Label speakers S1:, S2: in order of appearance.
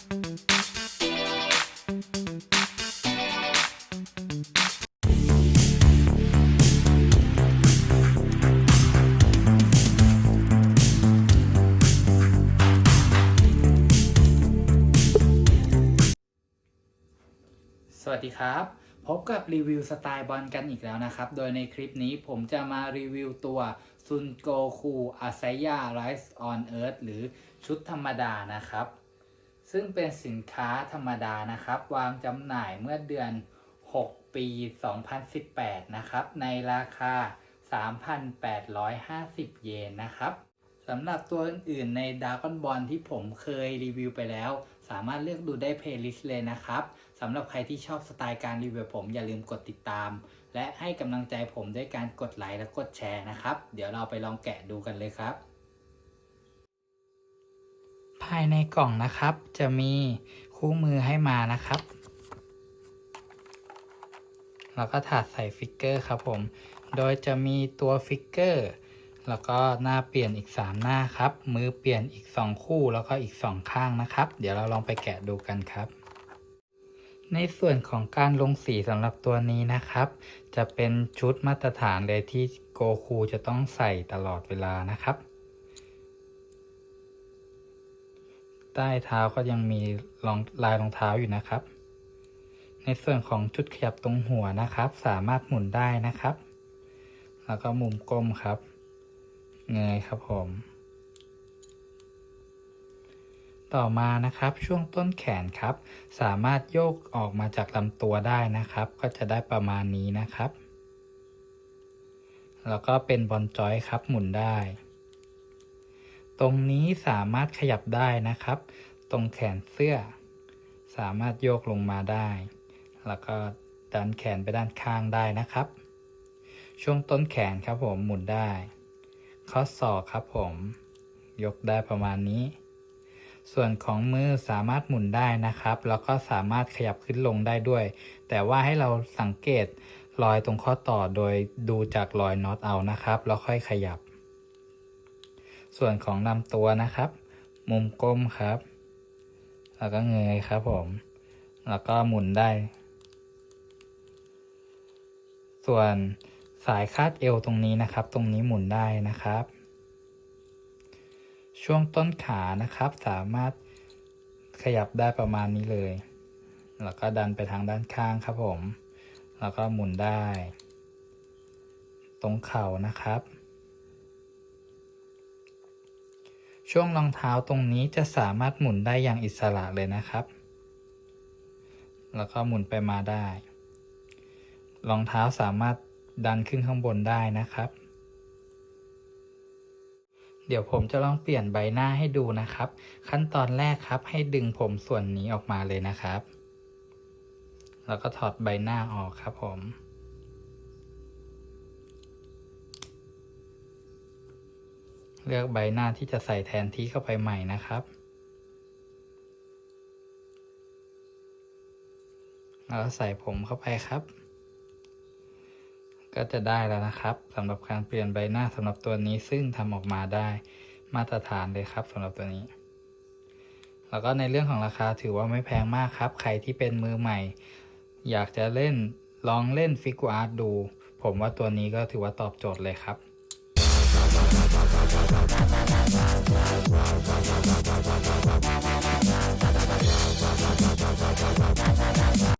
S1: สวัสดีครับ พบกับรีวิวสไตล์บอลกันอีกแล้วนะครับ โดยในคลิปนี้ผมจะมารีวิวตัวซุนโกคูอาไซยาไรซ์ออนเอิร์ธหรือชุดธรรมดานะครับ ซึ่งเป็นสินค้าธรรมดานะครับ วางจำหน่ายเมื่อเดือน 6 ปี 2018 นะครับ ในราคา 3,850 เยนนะครับสำหรับตัวอื่นๆในดากอนบอลที่ผมเคยรีวิวไปแล้ว สามารถเลือกดูได้เพลย์ลิสต์เลยนะครับสำหรับใครที่ชอบสไตล์การรีวิวผมอย่าลืมกดติดตาม และให้กำลังใจผมด้วยการกดไลค์และกดแชร์นะครับ เดี๋ยวเราไปลองแกะดูกันเลยครับ ภายในกล่องนะครับ จะมีคู่มือให้มานะครับแล้วก็ถาดใส่ฟิกเกอร์ครับผม โดยจะมีตัวฟิกเกอร์ แล้วก็หน้าเปลี่ยนอีก 3 หน้าครับ มือเปลี่ยนอีก 2 คู่ แล้วก็อีก 2 ข้างนะครับ เดี๋ยวเราลองไปแกะดูกันครับ ในส่วนของการลงสีสำหรับตัวนี้นะครับ จะเป็นชุดมาตรฐานเลยที่โกคูจะต้องใส่ตลอดเวลานะครับ ต้เท้าก็ยังมีรองลายรองเท้าอยู่นะครับ ในส่วนของจุดขยับตรงหัวนะครับ สามารถหมุนได้นะครับ แล้วก็มุมก้มครับ เงยครับผม ต่อมานะครับช่วงต้นแขนครับ สามารถโยกออกมาจากลำตัวได้นะครับ ก็จะได้ประมาณนี้นะครับ แล้วก็เป็นบอลจอยครับหมุนได้ ตรงนี้สามารถขยับได้นะครับ ตรงแขนเสื้อ สามารถโยกลงมาได้ แล้วก็ดันแขนไปด้านข้างได้นะครับ ช่วงต้นแขนครับผมหมุนได้ข้อศอกครับผม ยกได้ประมาณนี้ ส่วนของมือสามารถหมุนได้นะครับ แล้วก็สามารถขยับขึ้นลงได้ด้วย แต่ว่าให้เราสังเกตรอยตรงข้อต่อโดยดูจากรอยน็อตเอานะครับ แล้วค่อยขยับ ส่วนของลำตัวนะครับ มุมก้มครับ แล้วก็เงยครับผม แล้วก็หมุนได้ ส่วนสายคาดเอวตรงนี้นะครับ ตรงนี้หมุนได้นะครับ ช่วงต้นขานะครับ สามารถขยับได้ประมาณนี้เลย แล้วก็ดันไปทางด้านข้างครับผม แล้วก็หมุนได้ ตรงเข่านะครับ ช่วงรองเท้าตรงนี้จะสามารถหมุนได้อย่างอิสระเลยนะครับ แล้วก็หมุนไปมาได้ รองเท้าสามารถดันขึ้นข้างบนได้นะครับ เดี๋ยวผมจะลองเปลี่ยนใบหน้าให้ดูนะครับ ขั้นตอนแรกครับให้ดึงผมส่วนนี้ออกมาเลยนะครับ แล้วก็ถอดใบหน้าออกครับผม เลือกใบหน้าที่จะใส่แทนที่เข้าไปใหม่นะครับ แล้วใส่ผมเข้าไปครับ ก็จะได้แล้วนะครับสำหรับการเปลี่ยนใบหน้าสำหรับตัวนี้ซึ่งทำออกมาได้มาตรฐานเลยครับสำหรับตัวนี้ แล้วก็ในเรื่องของราคาถือว่าไม่แพงมากครับ ใครที่เป็นมือใหม่ อยากจะเล่นลองเล่นฟิกอาร์ตดู ผมว่าตัวนี้ก็ถือว่าตอบโจทย์เลยครับ